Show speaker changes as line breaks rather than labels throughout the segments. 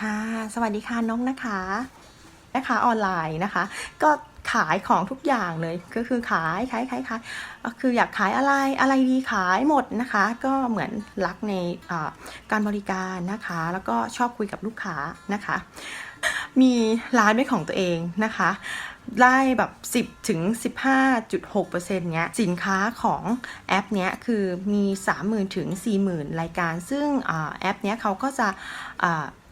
ค่ะ สวัสดีค่ะน้องนะคะ นะคะออนไลน์นะคะ ก็ขายของทุกอย่างเลยก็คือขายขายขายขายคืออยากขายอะไรอะไรดีขายหมดนะคะ ก็เหมือนรักในการบริการนะคะ แล้วก็ชอบคุยกับลูกค้านะคะ มีร้านเป็นของตัวเองนะคะ ได้แบบ 10ถึง15.6%เนี้ยสินค้าของแอปเนี้ยคือมี 30,000ถึง40,000 รายการ ซึ่งอแอปเนี้ยเขาก็จะ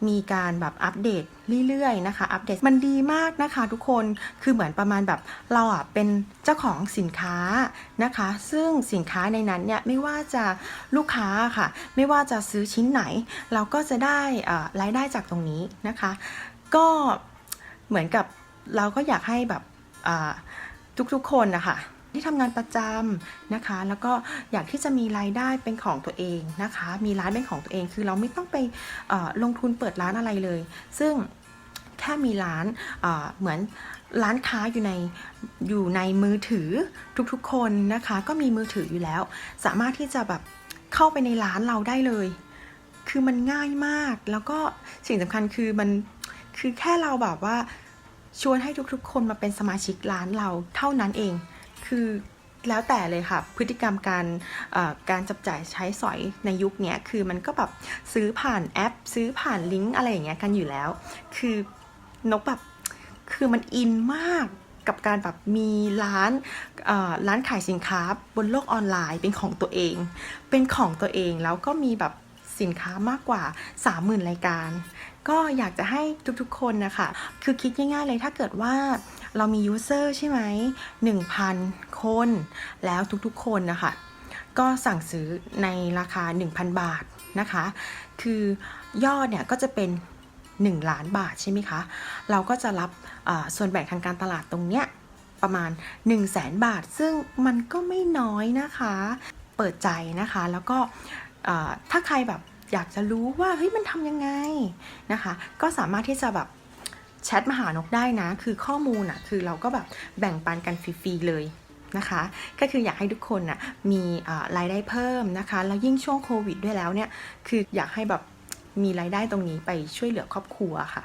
มีการแบบอัปเดตเรื่อยๆนะคะ อัปเดตมันดีมากนะคะทุกคนคือเหมือนประมาณแบบเราอะเป็นเจ้าของสินค้านะคะ ซึ่งสินค้าในนั้นเนี่ยไม่ว่าจะลูกค้าค่ะ ไม่ว่าจะซื้อชิ้นไหน เราก็จะได้รายได้จากตรงนี้นะคะ ก็เหมือนกับ เราก็อยากให้แบบทุกๆคนนะคะที่ทำงานประจำนะคะ แล้วก็อยากที่จะมีรายได้เป็นของตัวเองนะคะ มีร้านเป็นของตัวเอง คือเราไม่ต้องไปลงทุนเปิดร้านอะไรเลย ซึ่งแค่มีร้านเหมือนร้านค้าอยู่ในอยู่ในมือถือทุกๆคนนะคะ ก็มีมือถืออยู่แล้ว สามารถที่จะแบบเข้าไปในร้านเราได้เลย คือมันง่ายมากแล้วก็สิ่งสำคัญคือมันคือแค่เราแบบว่า ชวนให้ทุกๆ คนมาเป็นสมาชิกร้านเราเท่านั้นเอง คือแล้วแต่เลยค่ะ พฤติกรรมการการจับจ่ายใช้สอยในยุคนี้คือมันก็แบบซื้อผ่านแอป ซื้อผ่านลิงก์อะไรอย่างเงี้ยกันอยู่แล้ว คือนกแบบคือมันอินมากกับการแบบมีร้านร้านขายสินค้าบนโลกออนไลน์เป็นของตัวเอง เป็นของตัวเองแล้วก็มีแบบ สินค้ามากกว่า 30,000 รายการ ก็อยากจะให้ทุกๆคนนะคะ คือคิดง่ายๆเลยถ้าเกิดว่าเรามียูเซอร์ใช่ไหม1,000 คน แล้วทุกๆคนนะคะ ก็สั่งซื้อในราคา 1,000 บาทนะคะ คือยอดเนี่ยก็จะเป็น1 ล้านบาทใช่ไหมคะ เราก็จะรับส่วนแบ่งทางการตลาดตรงเนี้ยประมาณ 1 0 0 0 0แสนบาท ซึ่งมันก็ไม่น้อยนะคะ เปิดใจนะคะ แล้วก็ถ้าใครแบบ อยากจะรู้ว่าเฮ้ยมันทำยังไงนะคะ ก็สามารถที่จะแบบแชทมาหานกได้นะ คือข้อมูลอะคือเราก็แบบแบ่งปันกันฟรีๆเลยนะคะ ก็คืออยากให้ทุกคนน่ะมีรายได้เพิ่มนะคะ แล้วยิ่งช่วงโควิดด้วยแล้วเนี่ย คืออยากให้แบบมีรายได้ตรงนี้ไปช่วยเหลือครอบครัวค่ะ